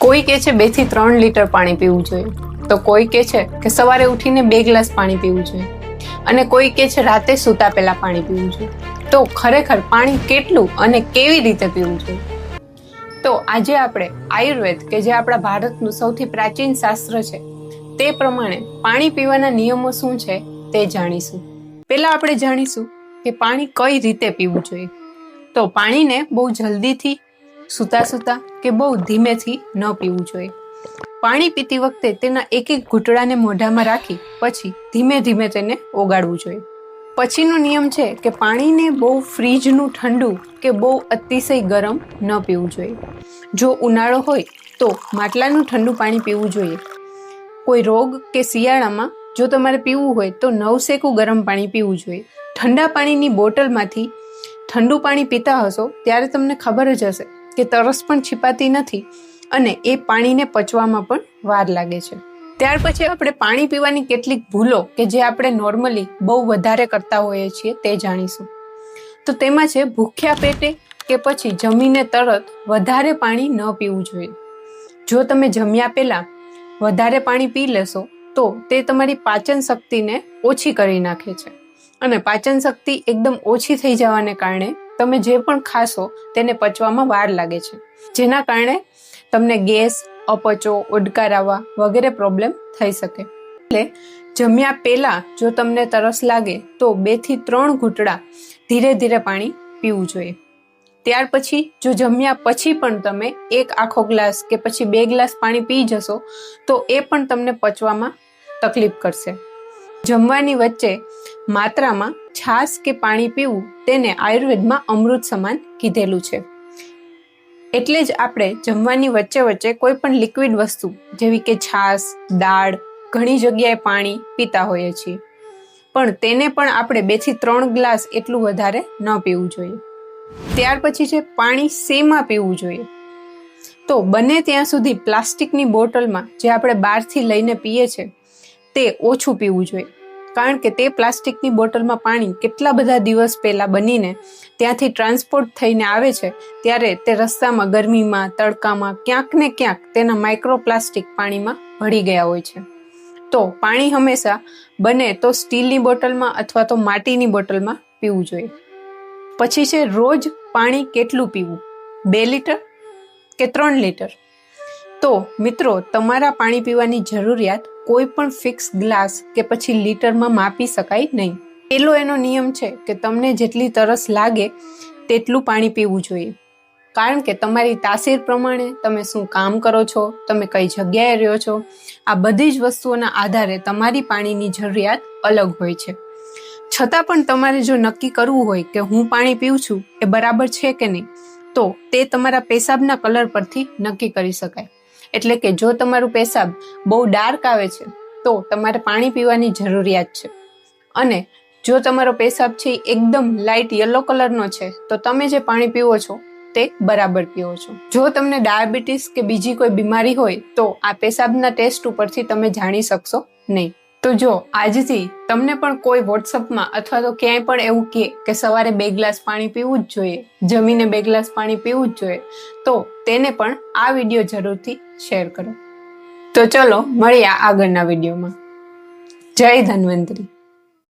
કોઈ કે છે બેથી ત્રણ લીટર પાણી પીવું જોઈએ. તો કોઈ કે છે કે સવારે ઉઠીને બે ગ્લાસ પાણી પીવું જોઈએ. અને કોઈ કે છે રાતે સૂતા પહેલા પાણી પીવું જોઈએ. તો ખરેખર પાણી કેટલું અને કેવી રીતે પીવું જોઈએ? તો આજે આપણે આયુર્વેદ કે જે આપણા ભારતનું સૌથી પ્રાચીન શાસ્ત્ર છે, તે પ્રમાણે પાણી પીવાના નિયમો શું છે તે જાણીશું. પહેલા આપણે જાણીશું કે પાણી કઈ રીતે પીવું જોઈએ. તો પાણીને બહુ જલ્દીથી સૂતા સૂતા કે બહુ ધીમેથી ન પીવું જોઈએ. પાણી પીતી વખતે તેના એક એક ઘૂંટડાને મોઢામાં રાખી પછી ધીમે ધીમે તેને ઓગાળવું જોઈએ. પછીનો નિયમ છે કે પાણીને બહુ ફ્રીજનું ઠંડુ કે બહુ અતિશય ગરમ ન પીવું જોઈએ. જો ઉનાળો હોય તો માટલાનું ઠંડુ પાણી પીવું જોઈએ. કોઈ રોગ કે શિયાળામાં જો તમારે પીવું હોય તો નવસેકું ગરમ પાણી પીવું જોઈએ. ઠંડા પાણીની બોટલમાંથી ઠંડુ પાણી પીતા હશો ત્યારે તમને ખબર જ હશે કે તરસ પણ છીપાતી નથી અને એ પાણીને પચવામાં પણ વાર લાગે છે. ત્યાર પછી આપણે પાણી પીવાની કેટલીક ભૂલો કે જે આપણે નોર્મલી બહુ વધારે કરતા હોઈએ છીએ તે જાણીશું. તો તેમાં છે ભૂખ્યા પેટે કે પછી જમીને તરત વધારે પાણી ન પીવું જોઈએ. જો તમે જમ્યા પહેલાં વધારે પાણી પી લેશો, તો તે તમારી પાચન શક્તિને ઓછી કરી નાખે છે. અને પાચન શક્તિ એકદમ ઓછી થઈ જવાને કારણે તમે જે પણ ખાશો તેને પચવામાં વાર લાગે છે. જેના કારણે તમને ગેસ, અપચો ઉડકાર આવવા વગેરે પ્રોબ્લેમ થઈ શકે. એટલે જમ્યા પહેલા જો તમને તરસ લાગે તો બેથી ત્રણ ઘૂંટડા ધીરે ધીરે પાણી પીવું જોઈએ. ત્યાર પછી જો જમ્યા પછી પણ તમે એક આખો ગ્લાસ કે પછી બે ગ્લાસ પાણી પી જશો તો એ પણ તમને પચવામાં તકલીફ કરશે. જમવાની વચ્ચે માત્રામાં છાશ કે પાણી પીવું તેને આયુર્વેદમાં અમૃત સમાન કીધેલું છે. એટલે જ આપણે જમવાની વચ્ચે વચ્ચે કોઈ પણ લિક્વિડ વસ્તુ, જેવી કે છાશ, દાળ, ઘણી જગ્યાએ પાણી પીતા હોઈએ છીએ. પણ તેને પણ આપણે બેથી ત્રણ ગ્લાસ એટલું વધારે ન પીવું જોઈએ. ત્યાર પછી છે પાણી શેમાં પીવું જોઈએ? તો બને ત્યાં સુધી પ્લાસ્ટિકની બોટલમાં જે આપણે બહારથી લઈને પીએ છીએ તે ઓછું પીવું જોઈએ. કારણ કે તે પ્લાસ્ટિકની બોટલમાં પાણી કેટલા બધા દિવસ પહેલાં બનીને ત્યાંથી ટ્રાન્સપોર્ટ થઈને આવે છે, ત્યારે તે રસ્તામાં ગરમીમાં, તડકામાં, ક્યાંક ને ક્યાંક તેના માઇક્રોપ્લાસ્ટિક પાણીમાં ભળી ગયા હોય છે. તો પાણી હંમેશા બને તો સ્ટીલની બોટલમાં અથવા તો માટીની બોટલમાં પીવું જોઈએ. પછી છે રોજ પાણી કેટલું પીવું? બે લીટર કે ત્રણ લીટર? તો મિત્રો, તમારા પાણી પીવાની જરૂરિયાત કોઈ પણ ફિક્સ ગ્લાસ કે પછી લીટરમાં માપી શકાય નહીં. પેલો એનો નિયમ છે કે તમને જેટલી તરસ લાગે તેટલું પાણી પીવું જોઈએ. કારણ કે તમારી તાસીર પ્રમાણે તમે શું કામ કરો છો, તમે કઈ જગ્યાએ રહ્યો છો, આ બધી જ વસ્તુઓના આધારે તમારી પાણીની જરૂરિયાત અલગ હોય છે. છતાં પણ તમારે જો નક્કી કરવું હોય કે હું પાણી પીઉં છું, એ બરાબર છે કે નહીં, તો તે તમારા પેશાબના કલર પરથી નક્કી કરી શકાય. એટલે કે જો તમારું પેશાબ બહુ ડાર્ક આવે છે, તો તમારે પાણી પીવાની જરૂરિયાત છે. અને જો તમારો પેશાબ છે એકદમ લાઇટ યલો કલરનો છે, તો તમે જે પાણી પીવો છો તે બરાબર પીવો છો. જો તમને ડાયાબિટીસ કે બીજી કોઈ બીમારી હોય, તો આ પેશાબના ટેસ્ટ ઉપરથી તમે જાણી શકશો નહીં. તો જો, આજથી તમને પણ કોઈ વોટ્સઅપમાં અથવા તો ક્યાંય પણ એવું કહે કે સવારે બે ગ્લાસ પાણી પીવું જ જોઈએ, જમીને બે ગ્લાસ પાણી પીવું જ જોઈએ, તો તેને પણ આ વીડિયો જરૂરથી શેર કરો. તો ચલો, મળીએ આગળના વિડીયોમાં. જય ધન્વંતરી.